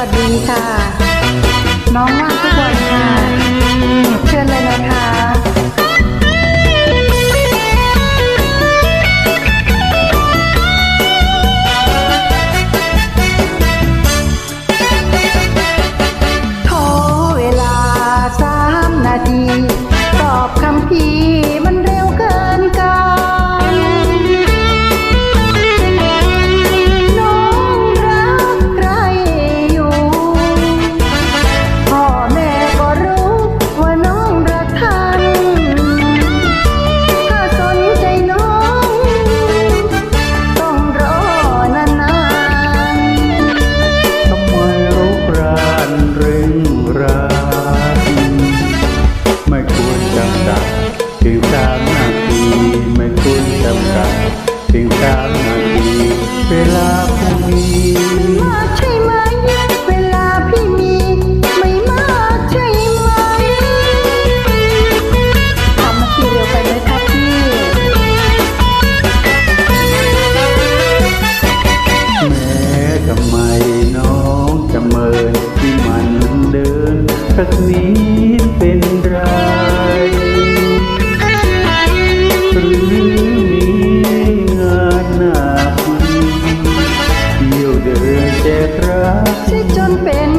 สวัสดีค่ะ น้อง ไม่คุ้นจำกัดสิ่งสาม เดินเจ็บรักที่จนเป็น